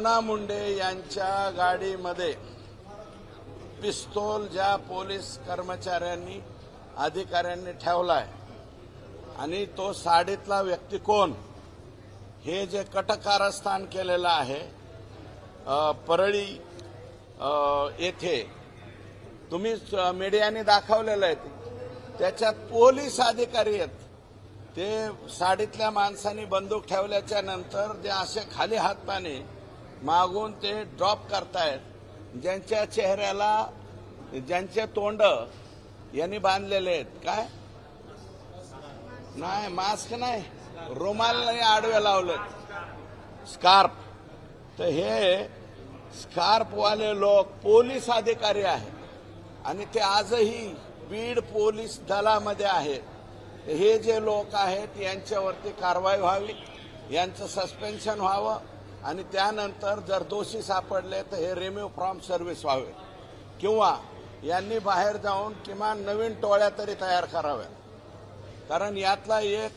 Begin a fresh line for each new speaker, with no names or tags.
करुणा मुंडे यांच्या गाडीमध्ये पिस्तोल ज्या पोलीस कर्मचाऱ्यांनी अधिकाऱ्यांनी ठेवलाय आणि तो साडीतला व्यक्ती कोण हे जे कटकारस्थान केलेलं आहे परळी येथे तुम्ही मीडियाने दाखवलेलं आहे त्याच्यात पोलीस अधिकारी आहेत. ते साडीतल्या माणसांनी बंदूक ठेवल्याच्या नंतर जे असे खाली हाताने मागून ते ड्रॉप करतायत. ज्यांच्या चेहऱ्याला ज्यांचे तोंड यांनी बांधलेले आहेत. काय? नाही मास्क नाही. रुमाल आडवे लावलेत. स्कार्फ तर हे स्कार्फवाले लोक पोलीस अधिकारी आहेत. आणि ते आजही बीड पोलीस दलामध्ये आहेत. हे जे लोक आहेत यांच्यावरती कारवाई व्हावी यांचं सस्पेन्शन व्हावं आणि त्यानंतर जर दोषी सापडले तर हे रिम्यूव्ह फ्रॉम सर्व्हिस व्हावे. किंवा यांनी बाहेर जाऊन किमान नवीन टोळ्या तरी तयार कराव्या. कारण यातला एक